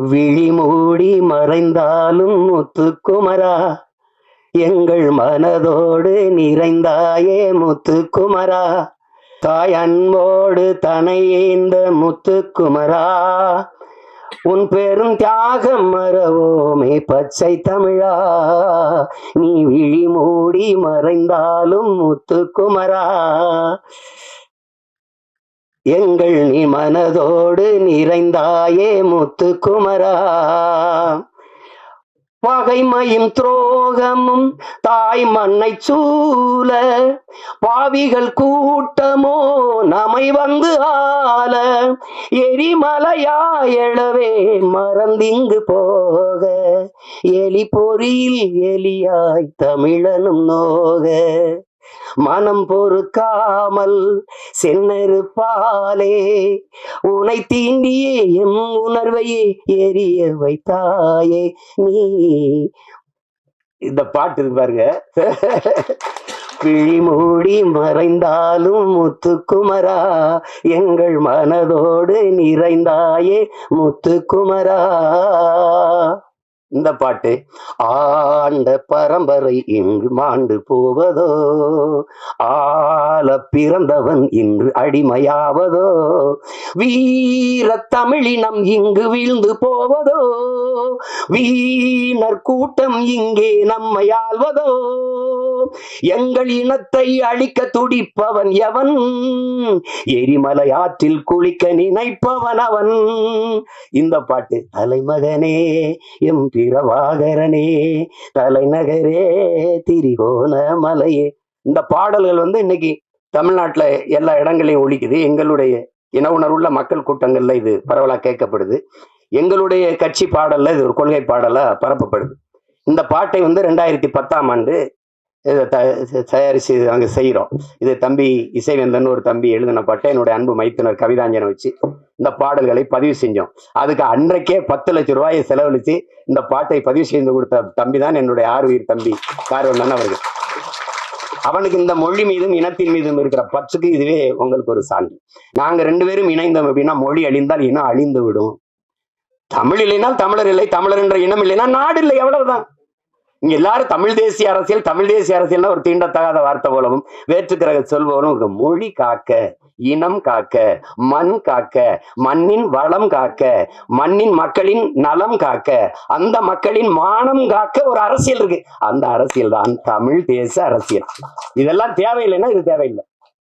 விழி மூடி மறைந்தாலும் முத்துக்குமரா. எங்கள் மனதோடு நிறைந்தாயே முத்துக்குமரா. தாய் அன்போடு தனையேந்த முத்துக்குமரா. உன் பெரும் தியாகம் மறவோமே பச்சை தமிழா. நீ விழி மூடி மறைந்தாலும் முத்துக்குமரா. எங்கள் நீ மனதோடு நிறைந்தாயே முத்துக்குமரா. பகைமையும் துரோகமும் தாய் மண்ணை சூழ பாவிகள் கூட்டமோ நம்மை வந்து ஆள. எரிமலையா எழவே மறந்திங்கு போக எலி பொறியில் எலியாய் தமிழனும் நோக. மனம் பொறுக்காமல் சென்னறுப்பாலே உனை தீண்டியே எம் உணர்வையே எரிய வைத்தாயே நீ. இந்த பாட்டு இருக்கு பாருங்க. விழி மூடி மறைந்தாலும் முத்துக்குமரா எங்கள் மனதோடு நிறைந்தாயே முத்துக்குமரா. இந்த பாட்டு ஆண்ட பரம்பரை இங்கு மாண்டு போவதோ ஆள பிறந்தவன் இன்று அடிமையாவதோ வீர தமிழினம் இங்கு வீழ்ந்து போவதோ வீணர் கூட்டம் இங்கே நம்மை ஆள்வதோ எங்கள் இனத்தை அழிக்க துடிப்பவன் எவன்? எரிமலை ஆற்றில் குளிக்க நினைப்பவன் அவன். இந்த பாட்டு தலைமகனே எம் பிரபாகரனே தலைநகரே திரிகோண மலையே. இந்த பாடல்கள் வந்து இன்னைக்கு தமிழ்நாட்டுல எல்லா இடங்களையும் ஒழிக்குது. எங்களுடைய இன உணர்வுள்ள மக்கள் கூட்டங்கள்ல இது பரவலாக கேட்கப்படுது. எங்களுடைய கட்சி பாடல்ல இது ஒரு கொள்கை பாடலா பரப்பப்படுது. இந்த பாட்டை வந்து ரெண்டாயிரத்தி பத்தாம் ஆண்டு இதை த- தயாரிச்சு நாங்க செய்கிறோம் இது தம்பி இசைவேந்தன் ஒரு தம்பி எழுதின பாட்டை என்னுடைய அன்பு மைத்துனர் கவிதாஞ்சனை வச்சு இந்த பாடல்களை பதிவு செஞ்சோம். அதுக்கு அன்றைக்கே பத்து லட்சம் ரூபாயை செலவழிச்சு இந்த பாட்டை பதிவு செய்து கொடுத்த தம்பி தான் என்னுடைய ஆறு உயிர் தம்பி கார்வண்ணன் அவர்கள். அவனுக்கு இந்த மொழி மீதும் இனத்தின் மீதும் இருக்கிற பற்றுக்கு இதுவே உங்களுக்கு ஒரு சான்று. நாங்க ரெண்டு பேரும் இணைந்தோம் அப்படின்னா மொழி அழிந்தால் இனம் அழிந்து விடும். தமிழ் இல்லைனால் தமிழர் இல்லை தமிழர் என்ற இனம் இல்லைன்னா நாடு இல்லை எவ்வளவுதான் இங்க எல்லாரும் தமிழ் தேசிய அரசியல் தமிழ் தேசிய அரசியல்னா ஒரு தீண்டத்தகாத வார்த்தை போலவும் வேற்றுக்கிரக சொல் ஒரு மொழி காக்க இனம் காக்க மண் காக்க மண்ணின் வளம் காக்க மண்ணின் மக்களின் நலம் காக்க அந்த மக்களின் மானம் காக்க ஒரு அரசியல் இருக்கு. அந்த அரசியல் தான் தமிழ் தேச அரசியல். இதெல்லாம் தேவையில்லைன்னா இது தேவையில்லை.